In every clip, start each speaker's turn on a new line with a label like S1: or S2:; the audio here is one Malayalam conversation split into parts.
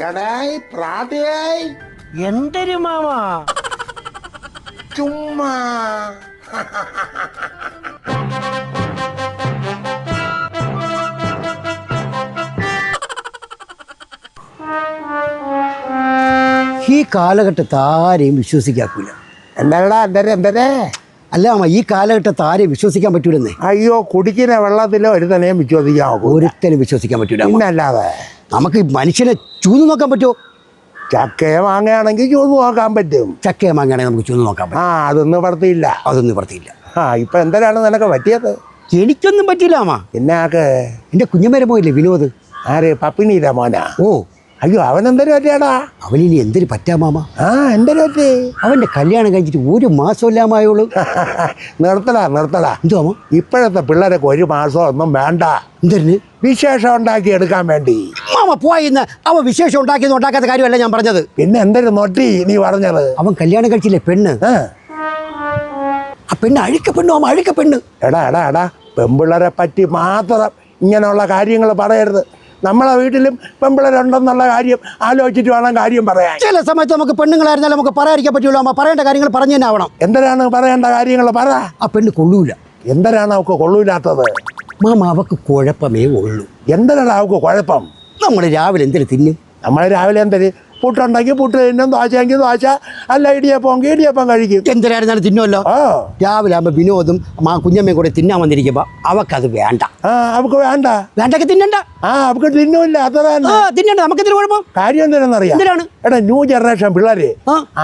S1: എടായി പ്രാതയായി.
S2: എന്തൊരു മാമ?
S1: ചുമ്മാ.
S2: ഈ കാലഘട്ടത്ത് ആരെയും വിശ്വസിക്കാക്കൂല.
S1: എന്താടാ എന്തരെ എന്തരെ?
S2: അല്ല അമ്മ ഈ കാലഘട്ടത്ത് ആരെയും വിശ്വസിക്കാൻ പറ്റൂലെന്നേ.
S1: അയ്യോ കുടിക്കുന്ന വെള്ളത്തിലോ ഒരു തന്നെയും വിശ്വസിക്കാൻ
S2: ഒരുത്തനും വിശ്വസിക്കാൻ പറ്റൂല അല്ലാതെ
S1: പിന്നല്ലാതെ.
S2: നമുക്ക് ഈ മനുഷ്യനെ ചൂന്ന് നോക്കാൻ പറ്റുമോ?
S1: ചക്കയെ വാങ്ങുകയാണെങ്കിൽ ചൂന്ന് നോക്കാൻ പറ്റും.
S2: ചക്കയെ വാങ്ങുകയാണെങ്കിൽ നമുക്ക് ചൂന്ന് നോക്കാൻ പറ്റും.
S1: ആ അതൊന്നും പറത്തിയില്ല
S2: അതൊന്നും നിവർത്തിയില്ല
S1: ആ ഇപ്പൊ എന്തരാണ് നിനക്ക് പറ്റിയത്?
S2: എനിക്കൊന്നും പറ്റിയില്ല അമ്മ
S1: പിന്നെ ആക്ക്?
S2: എന്റെ കുഞ്ഞമ്മേരെ പോയില്ലേ വിനോദ്?
S1: ആര്? പപ്പിണീര മോനാ?
S2: ഓ
S1: അയ്യോ അവൻ എന്തൊരു പറ്റിയാടാ
S2: അവനിനി എന്തൊരു പറ്റാ മാമ?
S1: ആ എന്തൊരു പറ്റി?
S2: അവന്റെ കല്യാണം കഴിച്ചിട്ട് ഒരു മാസമില്ലാമായുള്ളൂ.
S1: നിർത്തടാ നിർത്തടാ.
S2: എന്തോ മാമ?
S1: ഇപ്പോഴത്തെ പിള്ളേരൊക്കെ ഒരു മാസം ഒന്നും വേണ്ട.
S2: എന്തിന്?
S1: വിശേഷം ഉണ്ടാക്കി എടുക്കാൻ വേണ്ടി.
S2: മാമ പോയിന്ന് അവൻ വിശേഷം ഉണ്ടാക്കിയത് ഉണ്ടാക്കാത്ത കാര്യമല്ല ഞാൻ പറഞ്ഞത്.
S1: പിന്നെ എന്തൊരു നൊട്ടി നീ പറഞ്ഞത്?
S2: അവൻ കല്യാണം കഴിച്ചില്ലേ പെണ്ണ്?
S1: ആ.
S2: ആ പെണ്ണ് അഴുക്ക പെണ്ണു അവൻ അഴുക്ക പെണ്ണ്.
S1: എടാ എടാ എടാ. പെൺപിള്ളേരെ പറ്റി മാത്രം ഇങ്ങനെയുള്ള കാര്യങ്ങൾ പറയരുത്. നമ്മളെ വീട്ടിലും പെമ്പിളരുണ്ടെന്നുള്ള കാര്യം ആലോചിച്ചിട്ട് വേണം കാര്യം പറയാൻ.
S2: ചില സമയത്ത് നമുക്ക് പെണ്ണുങ്ങളായിരുന്നാലും നമുക്ക് പറയാതിരിക്കാൻ പറ്റുമല്ലോ. അമ്മ പറയേണ്ട കാര്യങ്ങൾ പറഞ്ഞു തന്നെ ആവണം.
S1: എന്തിനാണ് പറയേണ്ട കാര്യങ്ങൾ പറ.
S2: ആ പെണ്ണ് കൊള്ളൂല.
S1: എന്തിനാണ് അവക്ക് കൊള്ളൂലാത്തത്?
S2: മാമ അവക്ക് കുഴപ്പമേ ഉള്ളൂ.
S1: എന്തിനാണ് അവക്ക് കുഴപ്പം?
S2: നമ്മൾ രാവിലെ എന്തിനു തിന്നും?
S1: നമ്മൾ രാവിലെ എന്തൊരു പുട്ടുണ്ടെങ്കിൽ പുട്ട് തിന്നും ദോശയെങ്കിൽ ദോശ അല്ല ഇടിയപ്പം ഇടിയപ്പം കഴിക്കും.
S2: എന്തിനായിരുന്നാലും തിന്നുമല്ലോ രാവിലെ ആകുമ്പോൾ വിനോദും മാ കുഞ്ഞമ്മയും കൂടെ തിന്നാൻ വന്നിരിക്കുമ്പോൾ അവക്കത് വേണ്ട.
S1: അവക്ക് വേണ്ട.
S2: വേണ്ടൊക്കെ തിന്നണ്ട.
S1: ആ അവക്ക് തിന്നില്ല അത്ര
S2: ആ
S1: തന്നെ
S2: തിന്നണ്ട നമുക്ക് എന്തിനു കുഴപ്പം?
S1: കാര്യം എന്തിനാണെന്നറിയാം?
S2: എന്തിനാണ്?
S1: എടാ ന്യൂ ജനറേഷൻ പിള്ളേര്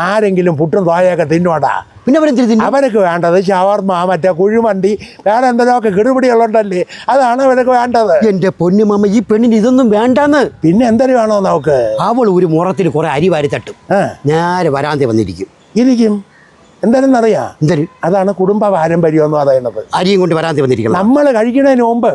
S1: ആരെങ്കിലും പുട്ടും ദോശയൊക്കെ തിന്നോടാ
S2: പിന്നെ അവനക്ക് തിന്നും
S1: അവർക്ക് വേണ്ടത് ഷവർമ മറ്റേ കുഴിമണ്ടി വേറെ എന്തെങ്കിലുമൊക്കെ കിടുപിടികളുണ്ടല്ലേ അതാണ് അവനക്ക് വേണ്ടത്.
S2: എന്റെ പൊന്നു മാമ ഈ പെണ്ണിന് ഇതൊന്നും വേണ്ടാന്ന്.
S1: പിന്നെ എന്തെങ്കിലും വേണോ നമുക്ക്?
S2: അവൾ ഒരു മുറത്തിൽ കുറെ അരി വാരി തട്ടും. നേരെ വരാതെ വന്നിരിക്കും.
S1: ഇരിക്കും. എന്താണെന്നറിയാ
S2: എന്തൊരു?
S1: അതാണ് കുടുംബ പാരമ്പര്യം എന്ന് പറയുന്നത്.
S2: അരിയും കൊണ്ട് വരാതെ വന്നിരിക്കണം.
S1: നമ്മൾ കഴിക്കുന്നതിന് മുമ്പ്.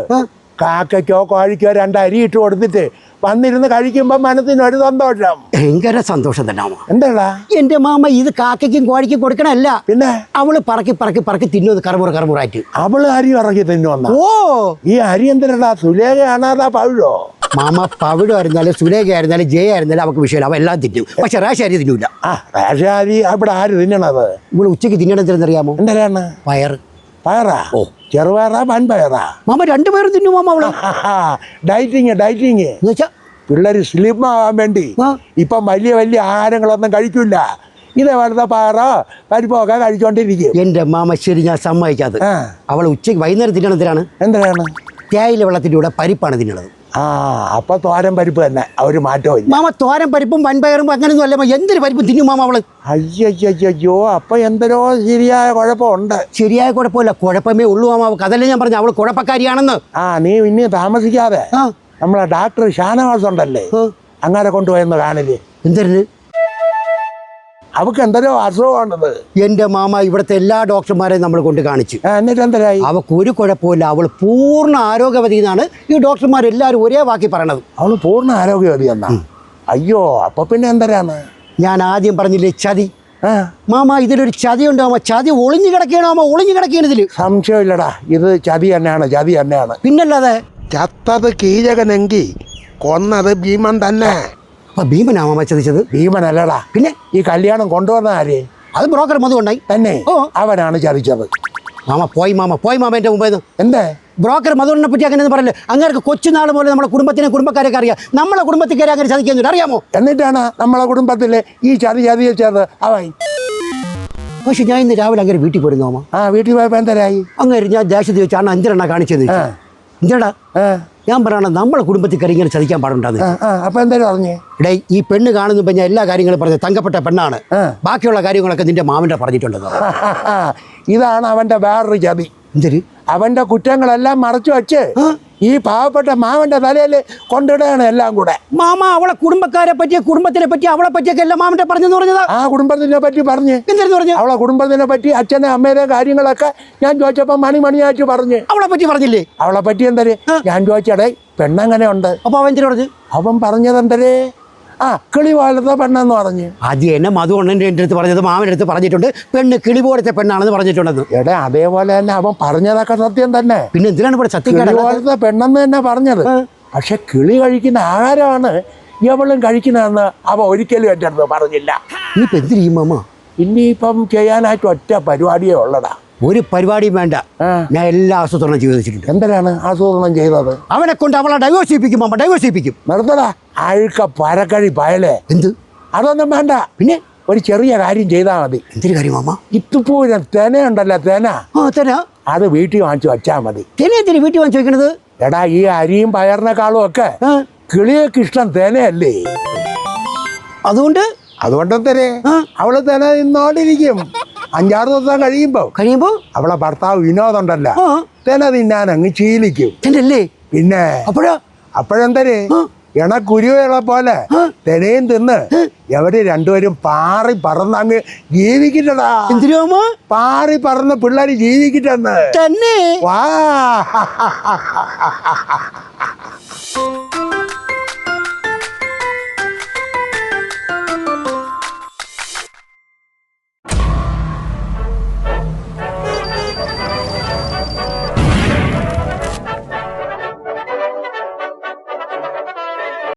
S1: കാക്കയ്ക്കോ കോഴിക്കോ രണ്ട് അരി ഇട്ട് കൊടുത്തിട്ട് വന്നിരുന്ന് കഴിക്കുമ്പോൾ മനസ്സിന് ഒരു സന്തോഷം.
S2: ഭയങ്കര സന്തോഷം തന്നെ മാമ.
S1: എന്താടാ?
S2: എന്റെ മാമ ഇത് കാക്കയ്ക്കും കോഴിക്കും കൊടുക്കണല്ല
S1: പിന്നെ?
S2: അവൾ പറക്കി പറക്കി പറക്കി തിന്നു കറമുറ കറമുറായിട്ട്.
S1: അവൾ അരി ഇറക്കി തിന്നുവന്ന
S2: ഓ!
S1: ഈ അരി എന്തിനടാ? സുലേഖയാണാതാ പഴുഴോ
S2: മാമ പവിടായിരുന്നാലും സുലേഖ ആയിരുന്നാലും ജയ ആയിരുന്നാലും അവൾക്ക് വിഷയമില്ല. അവ എല്ലാം തിന്നും. പക്ഷെ റേഷ അരി തിന്നൂല.
S1: ആ റേഷ അരി അവിടെ ആര് തിന്നണത്?
S2: ഇവിടെ ഉച്ചയ്ക്ക് തിന്നണെന്തിനെന്നറിയാമോ
S1: എന്തിനാണ്?
S2: പയർ
S1: പയറാ?
S2: ഓ.
S1: ചെറുപയറാ വൻപയറാ
S2: മാമ രണ്ടുപേരും തിന്നു മാമ അവൾ.
S1: Dieting dieting.
S2: പിള്ളേര്
S1: പിള്ളേർ സ്ലിം ആവാൻ വേണ്ടി. ഇപ്പൊ വലിയ വലിയ ആഹാരങ്ങളൊന്നും കഴിക്കില്ല ഇതേ പോലത്തെ പയറോ പരിപ്പൊക്കെ കഴിച്ചോണ്ടിരിക്കും.
S2: എന്റെ മാമ ശരി ഞാൻ സമ്മതിക്കാതെ അവൾ ഉച്ചയ്ക്ക് വൈകുന്നേരം തിന്നണത്തിനാണ്
S1: എന്തിനാണ്?
S2: തേയില വെള്ളത്തിന്റെ കൂടെ പരിപ്പാണ് തിന്നണത്.
S1: ആ അപ്പൊ തോരൻ പരിപ്പ് തന്നെ. ഒരു മാറ്റവും ഇല്ല.
S2: മാമ തോരൻ പരിപ്പും വൻപയറും അങ്ങനെയൊന്നും അല്ല. എന്തൊരു പരിപ്പും തിന്നും മാമ അവൾ?
S1: അയ്യോ അപ്പൊ എന്തരോ ശരിയായ കുഴപ്പമുണ്ട്.
S2: ശരിയായ കുഴപ്പമില്ല. കുഴപ്പമേ ഉള്ളൂ മാമ. അവൾക്ക് അതല്ലേ ഞാൻ പറഞ്ഞു? അവൾ കുഴപ്പക്കാരിയാണെന്ന്.
S1: ആ നീ ഇനി താമസിക്കാതെ നമ്മളെ ഡാക്ടർ ഷാനവാസ് ഉണ്ടല്ലേ. അങ്ങനെ കൊണ്ടുപോയെന്ന് കാണില്ലേ
S2: എന്തിന്
S1: അവക്ക് എന്തോ അസുഖമാണത്.
S2: എന്റെ മാമ ഇവിടുത്തെ എല്ലാ ഡോക്ടർമാരെയും നമ്മൾ കൊണ്ട് കാണിച്ചു.
S1: എന്നിട്ട് എന്തരായി?
S2: അവക്ക് ഒരു കുഴപ്പമില്ല അവൾ പൂർണ ആരോഗ്യവതി എന്നാണ് ഈ ഡോക്ടർമാരെല്ലാവരും ഒരേ വാക്കി പറയണത്.
S1: അവൾ പൂർണ ആരോഗ്യവതി എന്നാ? അയ്യോ അപ്പൊ പിന്നെ എന്തരാണ്?
S2: ഞാൻ ആദ്യം പറഞ്ഞില്ലേ ചതി. മാമ ഇതിലൊരു ചതി ഉണ്ടാവുമ്പോ ചതി ഒളിഞ്ഞു കിടക്കുകയാണ് മാമ ഒളിഞ്ഞു കിടക്കുകയാണ് ഇതിൽ
S1: സംശയമില്ലടാ. ഇത് ചതി തന്നെയാണ് ചതി തന്നെയാണ്.
S2: പിന്നല്ലാതെ?
S1: ചത്തത് കീചകനെങ്കി കൊന്നത് ഭീമൻ തന്നെ.
S2: അപ്പൊ ഭീമനാമ ചതിച്ചത്
S1: ഭീമനല്ലടാ.
S2: പിന്നെ?
S1: ഈ കല്യാണം കൊണ്ടുവന്ന ആര്?
S2: അത് ബ്രോക്കർ മധു ഉണ്ടായി.
S1: തന്നെ?
S2: ഓ.
S1: അവനാണ് ചതിച്ചത്.
S2: മാമ പോയി മാമ പോയി മാമ എന്റെ മുമ്പേ
S1: എന്തേ?
S2: ബ്രോക്കർ മധുവിനെ പറ്റി അങ്ങനെ പറയല്ലേ? അങ്ങനെ കൊച്ചുനാൾ പോലെ നമ്മുടെ കുടുംബത്തിനെ കുടുംബക്കാരൊക്കെ അറിയാം. നമ്മളെ കുടുംബത്തിൽ കയറി അങ്ങനെ ചതിക്കുന്നില്ല അറിയാമോ?
S1: എന്നിട്ടാണ് നമ്മളെ കുടുംബത്തിലെ ഈ ചതി ചതിച്ചത് അവൻ.
S2: പക്ഷെ ഞാൻ ഇന്ന് രാവിലെ അങ്ങനെ വീട്ടിൽ പോയിരുന്നു മാമ.
S1: ആ വീട്ടിൽ പോയപ്പോ എന്തരായി?
S2: അങ്ങനെ ഞാൻ ദേശത്ത് വെച്ചാണ് അഞ്ചരണ്ണ കാണിച്ചത്
S1: ആ.
S2: ഞാൻ പറയണ നമ്മളെ കുടുംബത്തിൽ കയറി ഇങ്ങനെ ചതിക്കാൻ പാടുണ്ടാന്ന്.
S1: അപ്പൊ പറഞ്ഞേ
S2: ഇടേ ഈ പെണ്ണ് കാണുന്നു ഞാൻ എല്ലാ കാര്യങ്ങളും പറഞ്ഞു തങ്കപ്പെട്ട പെണ്ണാണ്. ബാക്കിയുള്ള കാര്യങ്ങളൊക്കെ നിന്റെ മാമന്റെ പറഞ്ഞിട്ടുണ്ടെന്ന്
S1: ഇതാണ് അവന്റെ വേറൊരു ചതി
S2: എന്തൊരു?
S1: അവന്റെ കുറ്റങ്ങളെല്ലാം മറച്ചു വെച്ച്. ഈ പാവപ്പെട്ട മാവന്റെ തലയിൽ കൊണ്ടിടുകയാണ് എല്ലാം കൂടെ.
S2: മാമ അവളെ കുടുംബക്കാരെ പറ്റി കുടുംബത്തിനെ പറ്റി അവളെ പറ്റിയൊക്കെ എല്ലാം മാമന്റെ പറഞ്ഞെന്ന് പറഞ്ഞത്?
S1: ആ കുടുംബത്തിനെ പറ്റി പറഞ്ഞ്.
S2: എന്തായിരുന്നു പറഞ്ഞു?
S1: അവളെ കുടുംബത്തിനെ പറ്റി അച്ഛനെ അമ്മേനെ കാര്യങ്ങളൊക്കെ ഞാൻ ചോദിച്ചപ്പോൾ മണി മണിയായിട്ട് പറഞ്ഞ്.
S2: അവളെ പറ്റി പറഞ്ഞില്ലേ?
S1: അവളെ പറ്റി എന്തര്? ഞാൻ ചോദിച്ചടേ പെണ്ണങ്ങനെ ഉണ്ട്
S2: അപ്പൊ അവൻ പറഞ്ഞു?
S1: അവൻ പറഞ്ഞത് എന്തരേ ആ കിളി പോലത്തെ പെണ്ണെന്ന് പറഞ്ഞു.
S2: ആദ്യം എന്നെ മധു അണ്ണന്റെ എന്റെ അടുത്ത് പറഞ്ഞത് മാമന്റെ അടുത്ത് പറഞ്ഞിട്ടുണ്ട്. പെണ്ണ് കിളി പോലത്തെ പെണ്ണാണെന്ന് പറഞ്ഞിട്ടുണ്ടെന്ന്.
S1: എടേ അതേപോലെ തന്നെ അവൻ പറഞ്ഞതൊക്കെ സത്യം തന്നെ.
S2: പിന്നെ എന്തിനാണ് ഇവിടെ
S1: സത്യം
S2: കിളി
S1: പോലത്തെ പെണ്ണെന്ന് തന്നെ പറഞ്ഞത്. പക്ഷെ കിളി കഴിക്കുന്ന ആഹാരമാണ് എവളും കഴിക്കുന്നതെന്ന് അവ ഒരിക്കലും എന്റെ അടുത്ത് പറഞ്ഞില്ല.
S2: ഇനിയിപ്പോൾ എന്തിരിക്കും മാമ?
S1: ഇനിയിപ്പം ചെയ്യാനായിട്ട് ഒറ്റ പരിപാടിയേ ഉള്ളടാ.
S2: ഒരു പരിപാടിയും വേണ്ട. ഞാൻ എല്ലാ ആസൂത്രണം ചെയ്തു വെച്ചിട്ടുണ്ട്.
S1: എന്തിനാണ് ആസൂത്രണം ചെയ്തത്?
S2: അവനെ കൊണ്ട് അവളെ ഡൈവേഴ്സ് ചെയ്യിപ്പിക്കും അമ്മ ഡൈവേഴ്സ് ചെയ്യിപ്പിക്കും
S1: നിർത്തടാ. അഴുക്ക പരക്കഴി പയലേ.
S2: എന്ത്?
S1: അതൊന്നും വേണ്ട.
S2: പിന്നെ?
S1: ഒരു ചെറിയ കാര്യം ചെയ്താൽ മതി.
S2: എന്തൊരു കാര്യം മാമ
S1: ഇത്തുപ്പൂരം തേന തെന.
S2: ആ
S1: അത് വീട്ടിൽ വാങ്ങിച്ചു വച്ചാൽ മതി.
S2: തന്നെ എന്തിനു വീട്ടിൽ വാങ്ങിച്ചു വെക്കണത്?
S1: എടാ ഈ അരിയും പയറിനെക്കാളും ഒക്കെ കിളിയൊക്കെ ഇഷ്ടം തേനയല്ലേ?
S2: അതുകൊണ്ട്?
S1: അതുകൊണ്ട് തരേ. അവൾ തേന നിന്നോണ്ടിരിക്കും അഞ്ചാറ് ദിവസം കഴിയുമ്പോ
S2: കഴിയുമ്പോ?
S1: അവളെ ഭർത്താവ് വിനോദുണ്ടല്ലോ തേന തിന്നാൻ അങ്ങ് ശീലിക്കും. പിന്നെ
S2: അപ്പോഴോ?
S1: അപ്പോഴെന്തരേ. ഇണക്കുരുവകളെ പോലെ. തെനയും തിന്ന് എവര് രണ്ടുപേരും പാറി പറന്ന് അങ്ങ്
S2: എന്തിനു മാമ
S1: പാറി പറന്ന് പിള്ളേര് ജീവിക്കിട്ടെന്ന്.
S2: തന്നെ.
S1: വാ.